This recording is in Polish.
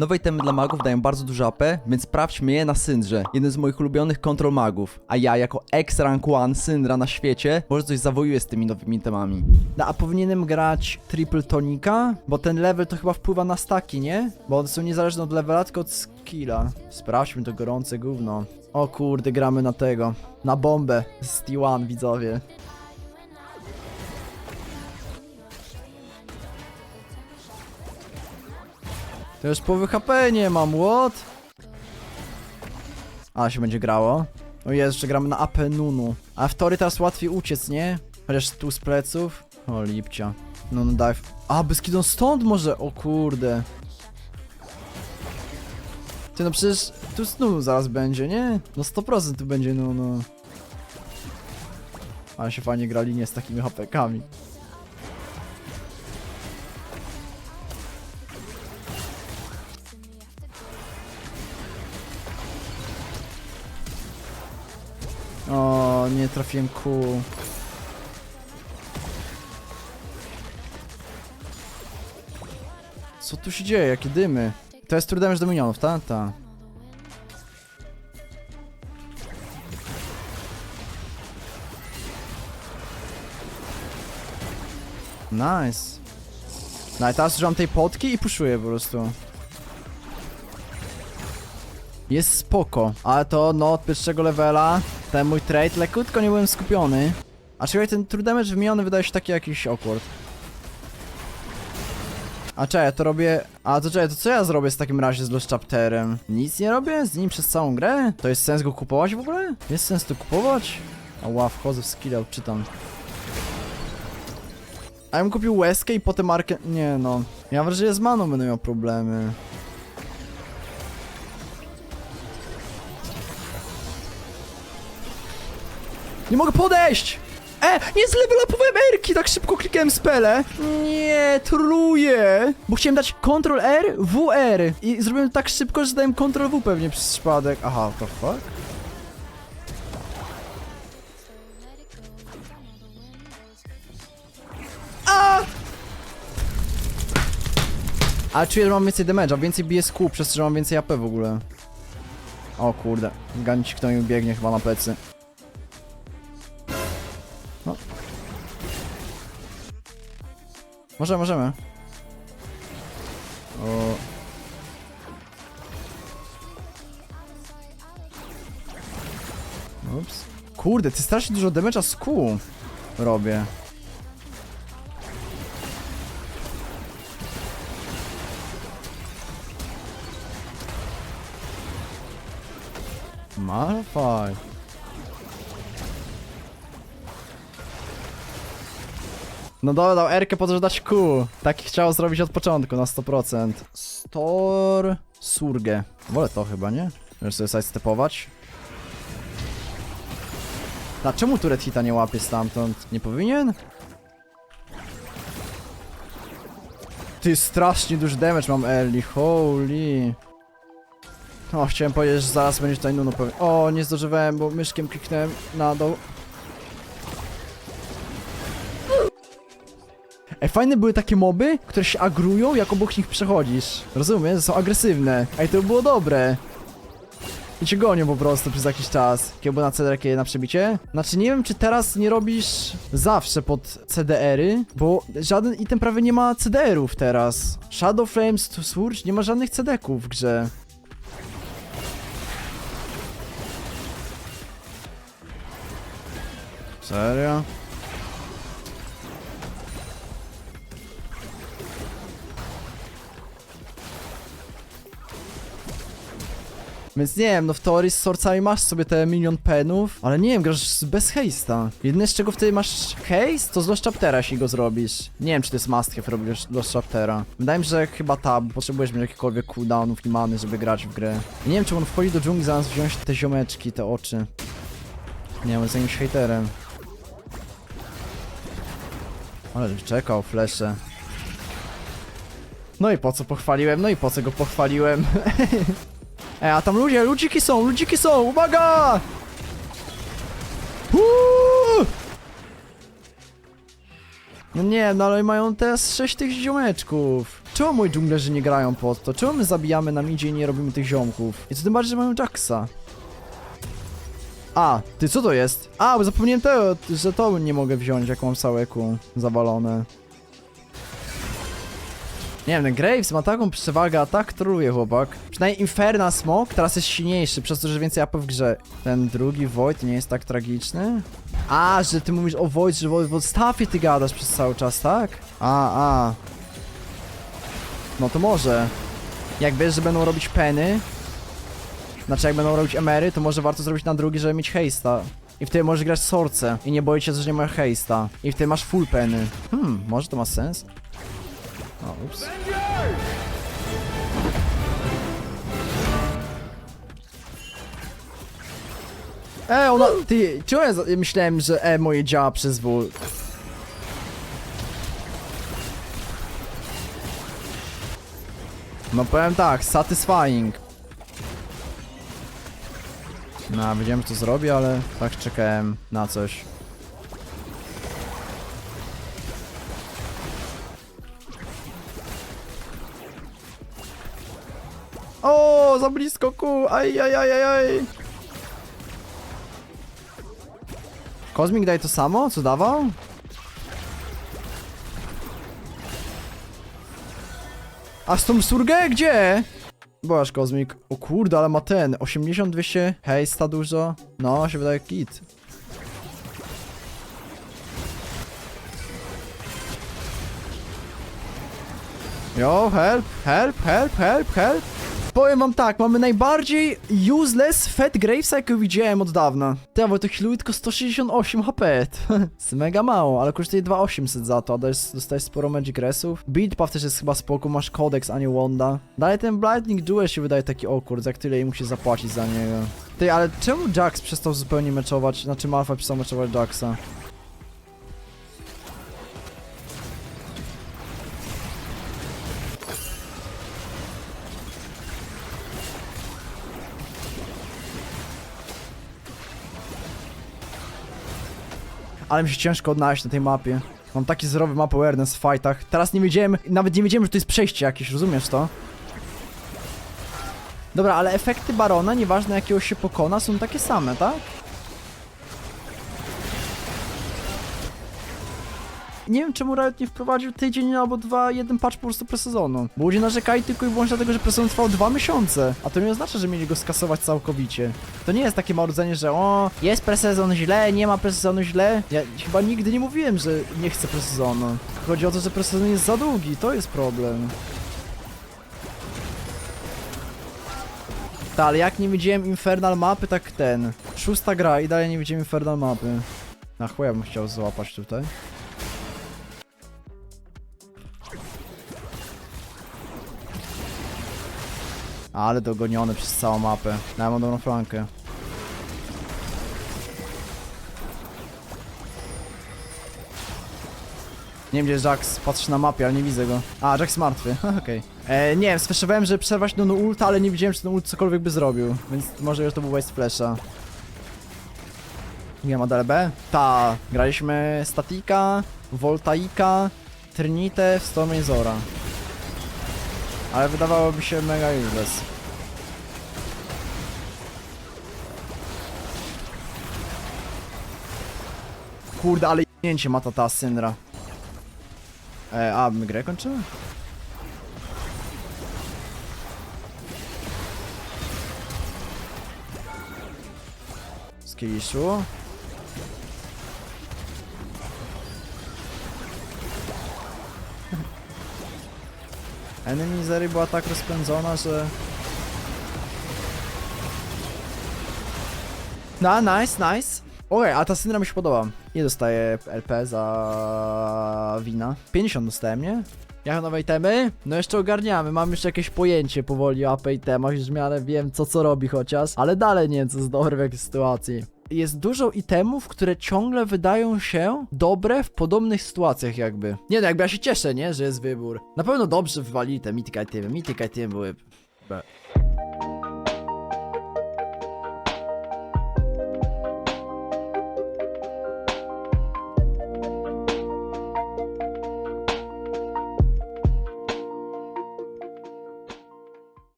Nowe itemy dla magów dają bardzo dużo AP, więc sprawdźmy je na Syndrze, jeden z moich ulubionych kontrol magów. A ja jako ex-rank 1 Syndra na świecie, może coś zawojuję z tymi nowymi itemami. No a powinienem grać triple tonika? Bo ten level to chyba wpływa na staki, nie? Bo one są niezależne od levela, tylko od skilla. Sprawdźmy to gorące gówno. O kurde, gramy na tego. Na bombę z T1, widzowie. To już połowy HP nie mam, what? A, się będzie grało. O jest, jeszcze gramy na AP Nunu. A w tory teraz łatwiej uciec, nie? Chociaż tu z pleców. O, lipcia. Nunu dive. A, Beskidon stąd może? O kurde. Ty, no przecież tu Nunu zaraz będzie, nie? No 100% tu będzie Nunu. Ale się fajnie gra linie z takimi HP-kami. Nie trafiłem kół. Co tu się dzieje? Jakie dymy? To jest true damage do minionów, ta? Ta. Nice. No i teraz używam tej potki i puszuję po prostu. Jest spoko, ale to no od pierwszego levela ten mój trade lekutko nie byłem skupiony. A czekaj, ten true damage wymieniony wydaje się taki jakiś awkward. A czekaj, ja to robię... A to czekaj, to co ja zrobię z takim razie z Lost Chapterem? Nic nie robię z nim przez całą grę? To jest sens go kupować w ogóle? Jest sens to kupować? Ała, wchodzę w skill, czytam. A ja bym kupił łezkę i potem markę... Nie no. Ja wrażenie, że z maną będę miał problemy. Nie mogę podejść! E, nie zlevelupowałem Erki, tak szybko klikałem spele. Nie, truję. Bo chciałem dać Ctrl R, WR. I zrobiłem to tak szybko, że dałem Ctrl W pewnie przez przypadek. Aha, to fuck? A! Ale czuję, że mam więcej damage'a, więcej bije z kół, przez to, że mam więcej AP w ogóle. O kurde, ganić kto mi biegnie chyba na plecy. Możemy, możemy. O. Ups. Kurde, ty strasznie dużo damage'a z kół robię. Malfaj. No dobra, dał Erkę po to, żeby dać Q. Tak chciał zrobić od początku, na 100%. Stor... Surge. Wolę to chyba, nie? Możesz sobie sidestepować. A czemu tu Red Hita nie łapie stamtąd? Nie powinien? Ty, strasznie duży damage mam early, holy. O, chciałem powiedzieć, że zaraz będzie tutaj Nuno pewnie. O, nie zdążywałem, bo myszkiem kliknąłem na dół. Ej, fajne były takie moby, które się agrują, jak obok nich przechodzisz. Rozumiesz? Są agresywne. Ej, to by było dobre. I cię gonią po prostu przez jakiś czas. Kiełbo na CDR na przebicie? Znaczy, nie wiem, czy teraz nie robisz zawsze pod CDR-y, bo żaden item prawie nie ma CDR-ów teraz. Shadow Flames, to Surge, nie ma żadnych CD-ków w grze. Serio? Więc nie wiem, no w teorii z sorcami masz sobie te milion penów, ale nie wiem, grasz bez haste'a. Jedyne z czego wtedy masz haste, to z Lost Chaptera, jeśli go zrobisz. Nie wiem, czy to jest must have robisz Lost Chaptera. Wydaje mi się, że chyba ta, bo potrzebujesz mieć jakichkolwiek cooldownów i many, żeby grać w grę. I nie wiem, czy on wchodzi do dżungli zamiast wziąć te ziomeczki, te oczy. Nie wiem, jest jakimś haterem. Ale czekał, flesze. No i po co pochwaliłem, no i po co go pochwaliłem. E, a tam ludzie, ludziki są, ludziki są, uwaga! Uuu! No nie, no ale mają teraz 6 tych ziomeczków. czemu moi dżunglerzy nie grają pod to? Czemu my zabijamy na midzie i nie robimy tych ziomków? I co tym bardziej, że mają Jacksa. A, ty co to jest? A, bo zapomniałem tego, że to nie mogę wziąć, jak mam Saweku zawalone. Nie wiem, Graves ma taką przewagę, a tak truje chłopak. Przynajmniej Inferna Smoke teraz jest silniejszy, przez to, że więcej AP w grze. Ten drugi Void nie jest tak tragiczny? A, że ty mówisz o Void, że Void w odstawie ty gadasz przez cały czas, tak? A, a. No to może. Jak wiesz, że będą robić peny, znaczy jak będą robić emery, to może warto zrobić na drugi, żeby mieć haste'a. I wtedy możesz grać sorce i nie boić się, że nie ma haste'a. I wtedy masz full peny. Hmm, może to ma sens? Ups. E, ona, ty, czemu ja za- myślałem, że E moje działa przez W? No powiem tak, satisfying. No, wiedziałem, że to zrobię, ale tak czekałem na coś. O, za blisko ku, aj, aj, aj, aj, aj. Kozmik daje to samo, co dawał? A z tą surgę gdzie? Byłaś Kozmik. O kurde, ale ma ten. 80, 200. Hej, sta dużo. No, się wydaje kit. Yo, help, help, help, help, help. Powiem wam tak, mamy najbardziej useless Fat Gravesa, jakiego widziałem od dawna. Ty, bo to healuje tylko 168 HP. Jest mega mało, ale kosztuje 2800 za to, a dostajesz sporo Magic Resów. Puff też jest chyba spoko, masz Codex, a nie Wanda. Dalej ten Lightning Duel się wydaje taki awkward, za tyle im musi zapłacić za niego. Ty, ale czemu Jax przestał zupełnie meczować, znaczy Malfa przestał meczować Jaxa? Ale mi się ciężko odnaleźć na tej mapie. Mam taki zerowy map awareness w fightach. Teraz nie wiedziałem, nawet nie wiedziałem, że to jest przejście jakieś, rozumiesz to? Dobra, ale efekty Barona, nieważne jakiego się pokona, są takie same, tak? Nie wiem czemu Riot nie wprowadził tydzień albo dwa, jeden patch po prostu presezonu. Bo ludzie narzekali tylko i wyłącznie dlatego, że presezon trwał dwa miesiące. A to nie oznacza, że mieli go skasować całkowicie. To nie jest takie marudzenie, że o, jest presezon źle, nie ma presezonu źle. Ja chyba nigdy nie mówiłem, że nie chcę presezonu. Chodzi o to, że presezon jest za długi, to jest problem. Tak, ale jak nie widziałem Infernal mapy, tak ten. Szósta gra i dalej nie widziałem Infernal mapy. Na chuja bym chciał złapać tutaj. Ale dogoniony przez całą mapę. Ja mam dobrą flankę. Nie wiem gdzie Jax, patrzę na mapie, ale nie widzę go. A, Jax martwy, okej. E, Nie wiem, słyszałem, że przerwać no ulta, ale nie widziałem, czy ten ult cokolwiek by zrobił. Więc może już to był waste flasha. Nie ma DLB? Ta, graliśmy Statika, Voltaika, Trinite w Stormie Zora. Ale wydawałoby się mega useless. Kurde, ale jęcie ma ta ta Syndra. E, a, my grę kończymy? Skilliszu. Enemy Zeri była tak rozpędzona, że... No, nice, nice. Okej, a ta syndra mi się podoba. Nie dostaję LP za wina. 50 dostałem, nie? Jak nowe itemy? No jeszcze ogarniamy, mam już jakieś pojęcie powoli o AP itemach, już w miarę wiem co co robi chociaż, ale dalej nie wiem co jest dobre w jakiej sytuacji. Jest dużo itemów, które ciągle wydają się dobre w podobnych sytuacjach jakby. Nie no, jakby ja się cieszę, nie, że jest wybór. Na pewno dobrze wywali te mythic itemy, mythic itemy były... Be.